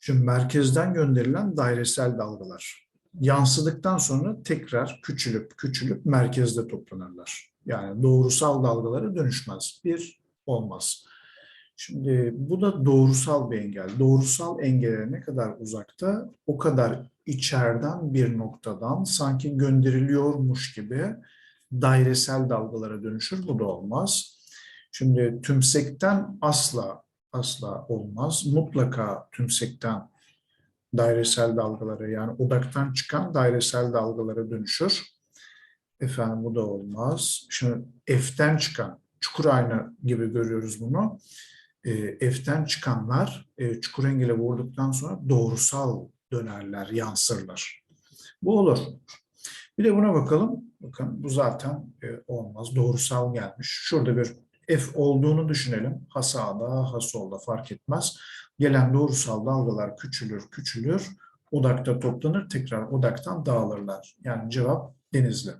Şimdi merkezden gönderilen dairesel dalgalar yansıdıktan sonra tekrar küçülüp küçülüp merkezde toplanırlar. Yani doğrusal dalgalara dönüşmez. Bir olmaz. Şimdi bu da doğrusal bir engel. Doğrusal engele ne kadar uzakta o kadar içeriden bir noktadan sanki gönderiliyormuş gibi dairesel dalgalara dönüşür. Bu da olmaz. Şimdi tümsekten asla asla olmaz. Mutlaka tümsekten dairesel dalgalara yani odaktan çıkan dairesel dalgalara dönüşür. Efendim bu da olmaz. Şimdi F'ten çıkan çukur ayna gibi görüyoruz bunu. E, F'ten çıkanlar e, çukur engele vurduktan sonra doğrusal dönerler, yansırlar. Bu olur. Bir de buna bakalım. Bakın bu zaten e, olmaz. Doğrusal gelmiş. Şurada bir F olduğunu düşünelim. Ha sağda, ha solda fark etmez. Gelen doğrusal dalgalar küçülür, küçülür. Odakta toplanır, tekrar odaktan dağılırlar. Yani cevap Denizli.